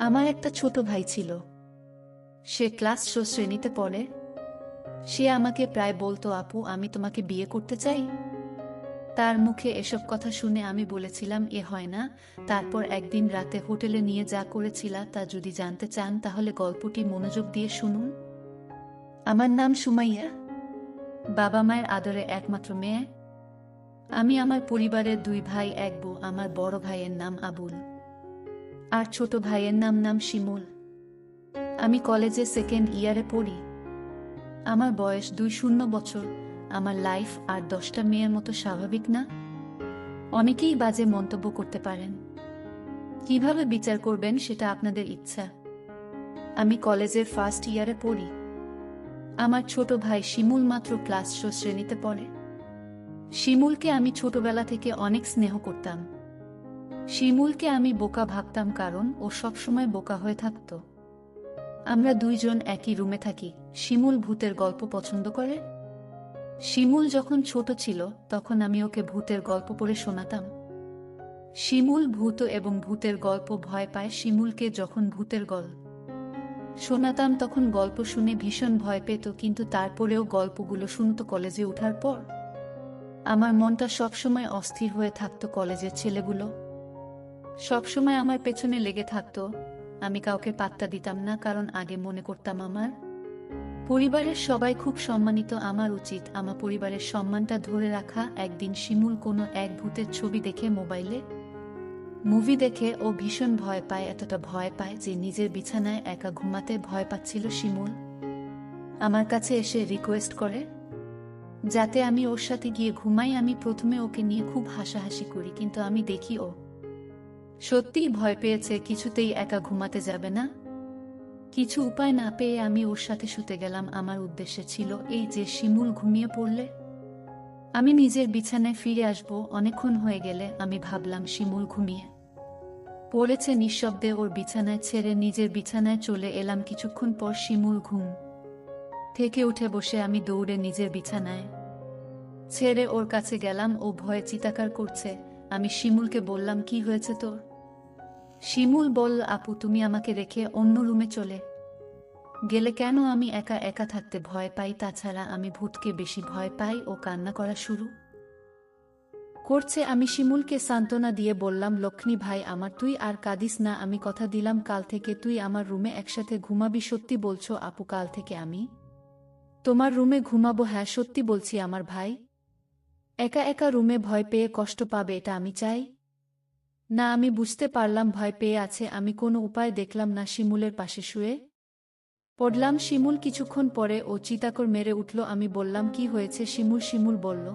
আমার একটা ছোট ভাই ছিল। সে ক্লাস শো শ্রেণীতে পড়ে। সে আমাকে প্রায় বলতো, আপু, আমি তোমাকে বিয়ে করতে চাই? তার মুখে এসব কথা শুনে আমি বলেছিলাম, এ হয় না। তারপর একদিন রাতে হোটেলে নিয়ে যা করেছিলা, তা যদি জানতে চান, তাহলে গল্পটি মনোযোগ দিয়ে শুনুন। আমার নাম সুমাইয়া। বাবা মায়ের আদরে একমাত্র মেয়ে। আমি আমার পরিবারের দুই ভাই, এক বউ, আমার বড় ভাইয়ের নাম আবুল। আর ছোট ভাইয়ের নাম নাম শিমুল। আমি কলেজে সেকেন্ড ইয়ারে পড়ি। আমার বয়স দুই শূন্য বছর। আমার লাইফ আর দশটা মেয়ের মতো স্বাভাবিক না? অনেকেই বাজে মন্তব্য করতে পারেন। কীভাবে বিচার করবেন সেটা আপনাদের ইচ্ছা। আমি কলেজের ফার্স্ট ইয়ারে পড়ি। আমার ছোট ভাই শিমুল মাত্র ক্লাস শ্রেণীতে পড়ে। শিমুলকে আমি ছোটবেলা থেকে অনেক স্নেহ করতাম। শিমুলকে আমি বোকা ভাবতাম কারণ ও সবসময় বোকা হয়ে থাকত। আমরা দুইজন একই রুমে থাকি, শিমুল ভূতের গল্প পছন্দ করে? শিমুল যখন ছোট ছিল, তখন আমি ওকে ভূতের গল্প পড়ে শোনাতাম। শিমুল ভূত এবং ভূতের গল্প ভয় পায় শিমুলকে যখন ভূতের গল্প শোনাতাম, তখন গল্প শুনে ভীষণ ভয় পেত, কিন্তু তারপরেও গল্পগুলো শুনত কলেজে ওঠার পর। আমার মনটা সবসময় অস্থির হয়ে থাকতো কলেজের ছেলেগুলো। সবসময় আমার পেছনে লেগে থাকতো। আমি কাউকে পাত্তা দিতাম না, কারণ আগে মনে করতাম আমার পরিবারের সবাই খুব সম্মানিত। আমার উচিত আমার পরিবারের সম্মানটা ধরে রাখা। একদিন শিমুল কোনো এক ভূতের ছবি দেখে মোবাইলে মুভি দেখে ও ভীষণ ভয় পায়, এতটা ভয় পায় যে নিজের বিছানায় একা ঘুমাতে ভয় পাচ্ছিল শিমুল। আমার কাছে এসে রিকোয়েস্ট করে, যাতে আমি ওর সাথে গিয়ে ঘুমাই, আমি প্রথমে ওকে নিয়ে খুব হাসাহাসি করি, কিন্তু আমি দেখি ও সত্যিই ভয় পেয়েছে, কিছুতেই একা ঘুমাতে যাবে না। কিছু উপায় না পেয়ে আমি ওর সাথে শুতে গেলাম। আমার উদ্দেশ্য ছিল, এই যে শিমুল ঘুমিয়ে পড়লে, আমি নিজের বিছানায় ফিরে আসব। অনেকক্ষণ হয়ে গেলে আমি ভাবলাম, শিমুল ঘুমিয়ে পড়েছে নিঃশব্দে ওর বিছানায় ছেড়ে নিজের বিছানায় চলে এলাম। কিছুক্ষণ পর শিমুল ঘুম থেকে উঠে বসে আমি দৌড়ে নিজের বিছানায় ছেড়ে ওর কাছে গেলাম। ও ভয়ে চিতাকার করছে। আমি শিমুলকে বললাম, কি হয়েছে তোর? শিমুল বল, আপু, তুমি আমাকে রেখে অন্য রুমে চলে। গেলে কেন আমি একা একা থাকতে ভয় পাই? তাছাড়া আমি ভূতকে বেশি ভয় পাই ও কান্না করা শুরু। করছে আমি শিমুলকে সান্ত্বনা দিয়ে বললাম, লক্ষ্মী ভাই, আমার তুই আর কাঁদিস না, আমি কথা দিলাম, কাল থেকে তুই আমার রুমে একসাথে ঘুমাবি, সত্যি বলছো, আপু, কাল থেকে আমি? তোমার রুমে ঘুমাবো হ্যাঁ সত্যি বলছি, আমার ভাই। একা একা রুমে ভয় পেয়ে কষ্ট পাবে, এটা আমি চাই। না, আমি বুঝতে পারলাম ভয় পেয়ে আছে, আমি কোনো উপায় দেখলাম না শিমুলের পাশে শুয়ে। পড়লাম শিমুল কিছুক্ষণ পরে ও চিতাকর মেরে উঠল, আমি বললাম, কি হয়েছে শিমুল? শিমুল বলল,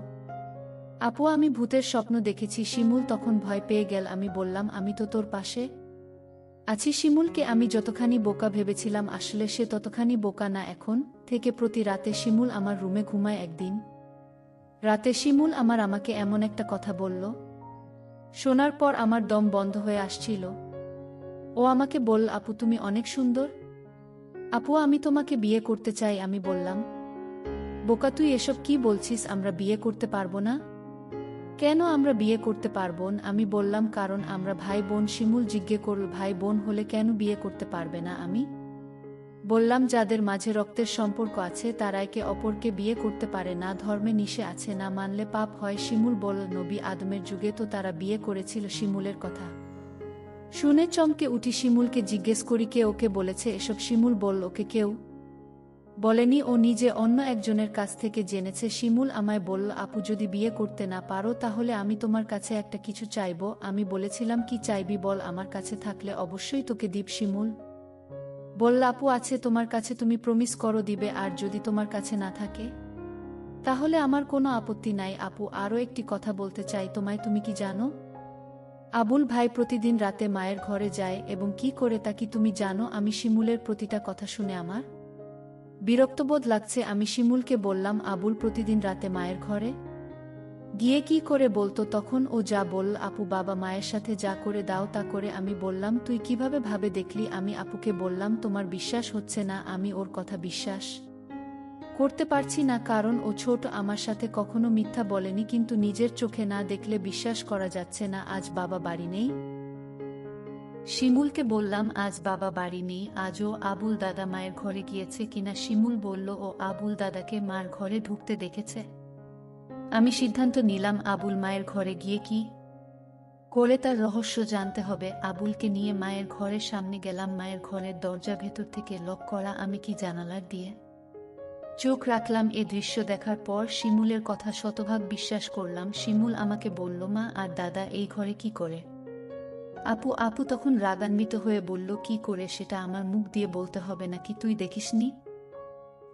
আপু, আমি ভূতের স্বপ্ন দেখেছি, শিমুল তখন ভয় পেয়ে গেল। আমি বললাম, আমি তো তোর পাশে আছি শিমুলকে, আমি যতখানি বোকা ভেবেছিলাম, আসলে সে ততখানি বোকা না এখন থেকে প্রতি রাতে শিমুল আমার রুমে ঘুমায় একদিন। রাতে শিমুল আমার আমাকে এমন একটা কথা বলল শোনার পর আমার দম বন্ধ হয়ে আসছিল। ও আমাকে বল আপু, তুমি অনেক সুন্দর। আপু, আমি তোমাকে বিয়ে করতে চাই, আমি বললাম। বোকা, তুই এসব কি বলছিস? আমরা বিয়ে করতে পারব না? কেন আমরা বিয়ে করতে পারব? আমি বললাম, কারণ আমরা ভাই বোন শিমুল জিজ্ঞে করল, ভাই বোন হলে কেন বিয়ে করতে পারবে না? আমি বললাম, যাদের মাঝে রক্তের সম্পর্ক আছে, তারা একে অপরকে বিয়ে করতে পারে না, ধর্মে নিশে আছে না, মানলে পাপ হয়, শিমুল বল নবী আদমের যুগে তো তারা বিয়ে করেছিল শিমুলের কথা। শুনে চমকে উঠি, শিমুলকে জিজ্ঞেস করি, কে ওকে বলেছে? এসব শিমুল বলল, ওকে কেউ বলেনি, ও নিজে অন্য একজনের কাছ থেকে জেনেছে। শিমুল আমায় বলল, আপু যদি বিয়ে করতে না পারো, তাহলে আমি তোমার কাছে একটা কিছু চাইব। আমি বলেছিলাম, কি চাইবি বল, আমার কাছে থাকলে অবশ্যই তোকে দীপ শিমুল। বলল, আপু, আছে, তোমার কাছে তুমি প্রমিস করো দিবে, আর যদি তোমার কাছে না থাকে, তাহলে আমার কোনো আপত্তি নাই। আপু, আরও একটি কথা বলতে চাই, তোমায় তুমি কি জানো? আবুল ভাই প্রতিদিন রাতে মায়ের ঘরে যায়, এবং কি করে তা কি তুমি জানো? আমি শিমুলের প্রতিটা কথা শুনে আমার বিরক্তবোধ লাগছে। আমি শিমুলকে বললাম, আবুল প্রতিদিন রাতে মায়ের ঘরে গিয়ে কি করে বলতো তখন ও যা বলল আপু, বাবা মায়ের সাথে যা করে দাও, তা করে আমি বললাম, তুই কীভাবে ভাবে দেখলি আমি আপুকে বললাম, তোমার বিশ্বাস হচ্ছে না, আমি ওর কথা বিশ্বাস করতে পারছি না, কারণ ও ছোট, আমার সাথে কখনো মিথ্যা বলেনি, কিন্তু নিজের চোখে না দেখলে বিশ্বাস করা যাচ্ছে না, আজ বাবা বাড়ি নেই? শিমুলকে বললাম, আজ বাবা বাড়ি নেই, আজও আবুল দাদা মায়ের ঘরে গিয়েছে কিনা? শিমুল বলল, ও আবুল দাদাকে মার ঘরে ঢুকতে দেখেছে। আমি সিদ্ধান্ত নিলাম আবুল মায়ের ঘরে গিয়ে কি করে তার রহস্য জানতে হবে। আবুলকে নিয়ে মায়ের ঘরের সামনে গেলাম। মায়ের ঘরের দরজা ভেতর থেকে লক করা আমি কি জানালার দিয়ে চোখ রাখলাম? এ দৃশ্য দেখার পর শিমুলের কথা শতভাগ বিশ্বাস করলাম। শিমুল আমাকে বলল, মা আর দাদা এই ঘরে কি করে? আপু আপু তখন রাগান্বিত হয়ে বলল, কি করে সেটা আমার মুখ দিয়ে বলতে হবে নাকি? তুই দেখিসনি?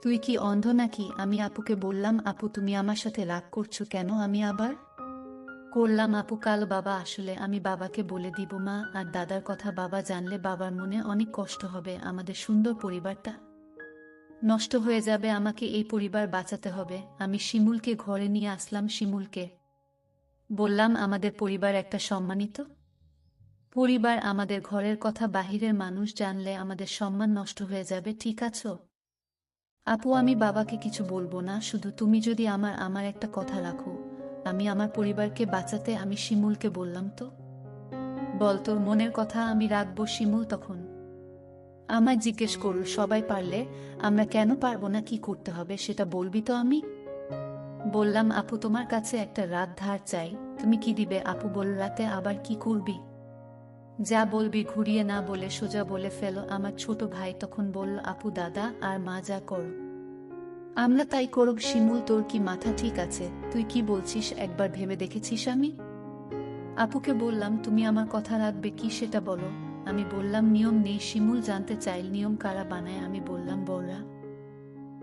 তুই কি অন্ধ নাকি? আমি আপুকে বললাম, আপু, তুমি আমার সাথে রাগ করছ কেন? আমি আবার? করলাম আপু, কাল বাবা আসলে আমি বাবাকে বলে দিব, মা। আর দাদার কথা বাবা জানলে বাবার মনে অনেক কষ্ট হবে, আমাদের সুন্দর পরিবারটা। নষ্ট হয়ে যাবে, আমাকে এই পরিবার বাঁচাতে হবে। আমি শিমুলকে ঘরে নিয়ে আসলাম, শিমুলকে। বললাম, আমাদের পরিবার একটা সম্মানিত? পরিবার আমাদের ঘরের কথা বাহিরের মানুষ জানলে আমাদের সম্মান নষ্ট হয়ে যাবে, ঠিক আছো? আপু, আমি বাবাকে কিছু বলব না। শুধু তুমি যদি আমার আমার একটা কথা রাখো। আমি আমার পরিবারকে বাঁচাতে আমি শিমুলকে বললাম তো। বল তোর মনের কথা আমি রাখব শিমুল তখন। আমায় জিজ্ঞেস করল, সবাই পারলে আমরা কেন পারব না, কি করতে হবে, সেটা বলবি তো আমি? বললাম, আপু, তোমার কাছে একটা রাত ধার চাই। তুমি কি দিবে? আপু বল রাতে আবার কি করবি? যা বলবি ঘুরিয়ে না বলে সোজা বলে ফেলো। আমার ছোট ভাই তখন বলল, আপু, দাদা, আর মা যা করো। আমরা তাই করব শিমুল, তোর কি মাথা ঠিক আছে? তুই কি বলছিস? একবার ভেবে দেখেছিস আমি? আপুকে বললাম, তুমি আমার কথা রাখবে, কি সেটা বলো? আমি বললাম, নিয়ম নেই, শিমুল জানতে চাইল, নিয়ম কারা বানায়? আমি বললাম, বলরা।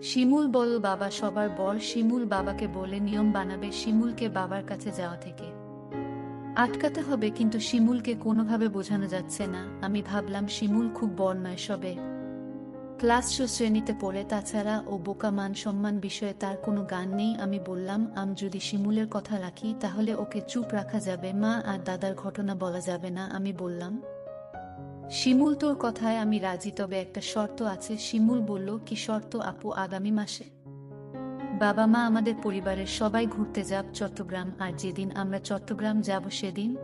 শিমুল বল, বাবা সবার বল শিমুল বাবাকে বলে, নিয়ম বানাবে, শিমুলকে বাবার কাছে যাওয়া থেকে। আটকাতে হবে, কিন্তু শিমুলকে কোনোভাবে বোঝানো যাচ্ছে না। আমি ভাবলাম, শিমুল খুব বড় নয় সবে। ক্লাস শ্রেণীতে পড়ে, তাছাড়া ও বোকা মান সম্মান বিষয়ে তার কোনো গান নেই। আমি বললাম, আম যদি শিমুলের কথা রাখি, তাহলে ওকে চুপ রাখা যাবে, মা আর দাদার ঘটনা বলা যাবে না। আমি বললাম, শিমুল তোর কথায় আমি রাজি, তবে একটা শর্ত আছে। শিমুল বলল, কি শর্ত আপু আগামী মাসে? বাবা মা আমাদের পরিবারের সবাই ঘুরতে যাব চট্টগ্রাম, আর যেদিন আমরা চট্টগ্রাম যাব সেদিন?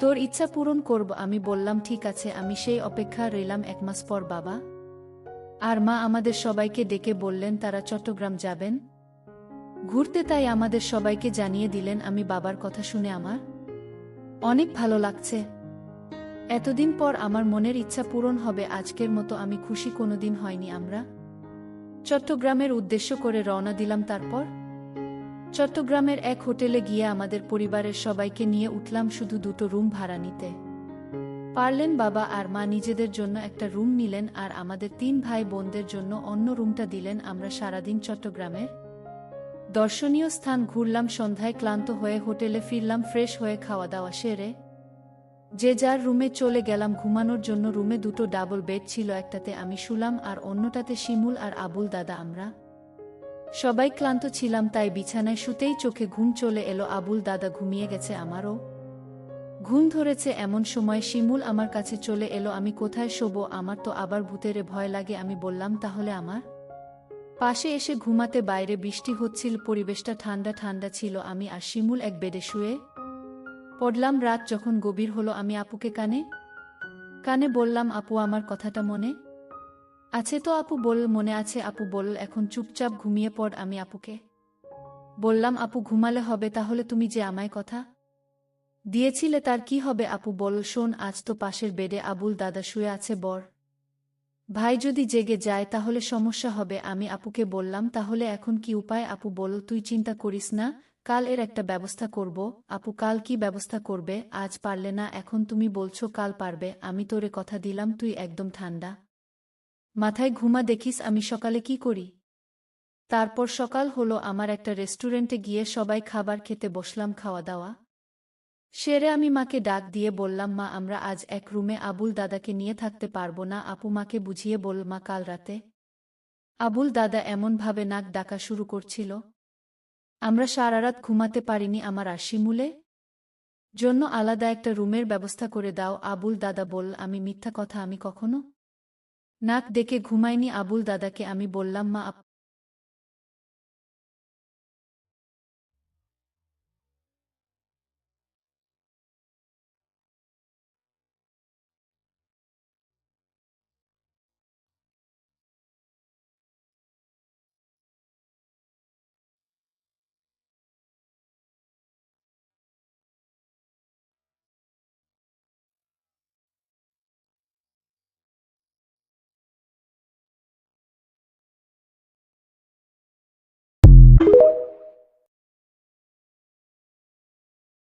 তোর ইচ্ছা পূরণ করব, আমি বললাম, ঠিক আছে। আমি সেই অপেক্ষা রইলাম এক মাস পর বাবা। আর মা আমাদের সবাইকে ডেকে বললেন, তারা চট্টগ্রাম যাবেন? ঘুরতে তাই আমাদের সবাইকে জানিয়ে দিলেন, আমি বাবার কথা শুনে আমার অনেক ভালো লাগছে। এতদিন পর আমার মনের ইচ্ছা পূরণ হবে, আজকের মতো আমি খুশি কোনোদিন হয়নি আমরা। চট্টগ্রামের উদ্দেশ্য করে রওনা দিলাম তারপর? চট্টগ্রামের এক হোটেলে গিয়ে আমাদের পরিবারের সবাইকে নিয়ে উঠলাম শুধু দুটো রুম ভাড়া নিতে। পারলেন বাবা আর মা নিজেদের জন্য একটা রুম নিলেন আর আমাদের তিন ভাই বোনদের জন্য অন্য রুমটা দিলেন আমরা সারাদিন চট্টগ্রামের। দর্শনীয় স্থান ঘুরলাম, সন্ধ্যায় ক্লান্ত হয়ে হোটেলে ফিরলাম, ফ্রেশ হয়ে খাওয়া দাওয়া সেরে যে যার রুমে চলে গেলাম ঘুমানোর জন্য রুমে দুটো ডাবল বেড ছিল, একটাতে আমি শুলাম আর অন্যটাতে শিমুল আর আবুল দাদা আমরা। সবাই ক্লান্ত ছিলাম, তাই বিছানায় শুতেই চোখে ঘুম চলে এলো, আবুল দাদা ঘুমিয়ে গেছে আমারও। ঘুম ধরেছে এমন সময় শিমুল আমার কাছে চলে এলো, আমি কোথায় শোবো, আমার তো আবার ভূতেরে ভয় লাগে, আমি বললাম, তাহলে আমার? পাশে এসে ঘুমাতে বাইরে বৃষ্টি হচ্ছিল, পরিবেশটা ঠান্ডা ঠান্ডা ছিল, আমি আর শিমুল এক বেডে শুয়ে পড়লাম রাত যখন গভীর হলো, আমি আপুকে কানে কানে বললাম, আপু, আমার কথাটা মনে আছে তো আপু? বল, মনে আছে আপু, বল, এখন চুপচাপ ঘুমিয়ে পড়, আমি আপুকে বললাম, আপু, ঘুমালে হবে, তাহলে তুমি যে আমায় কথা দিয়েছিলে, তার কি হবে? আপু, বল, শোন, আজ তো পাশের বেডে আবুল দাদা শুয়ে আছে, বর। ভাই যদি জেগে যায়, তাহলে সমস্যা হবে। আমি আপুকে বললাম, তাহলে এখন কি উপায়? আপু, বল, তুই চিন্তা করিস না কাল এর একটা ব্যবস্থা করব। আপু, কাল কি ব্যবস্থা করবে? আজ পারলে না, এখন তুমি বলছো কাল পারবে। আমি তোরে কথা দিলাম, তুই একদম ঠান্ডা। মাথায় ঘুমা দেখিস, আমি সকালে কি করি? তারপর সকাল হলো, আমার একটা রেস্টুরেন্টে গিয়ে সবাই খাবার খেতে বসলাম খাওয়া দাওয়া সেরে আমি মাকে ডাক দিয়ে বললাম, মা, আমরা আজ এক রুমে আবুল দাদাকে নিয়ে থাকতে পারব না। আপু মাকে বুঝিয়ে বল মা, কাল রাতে। আবুল দাদা এমনভাবে নাক ডাকা শুরু করছিল। আমরা সারারাত ঘুমাতে পারিনি আমার আশিমুলে? জন্য আলাদা একটা রুমের ব্যবস্থা করে দাও, আবুল দাদা বল আমি মিথ্যা কথা আমি কখনো? নাক দেখে ঘুমাইনি আবুল দাদাকে, আমি বললাম, মা, আপ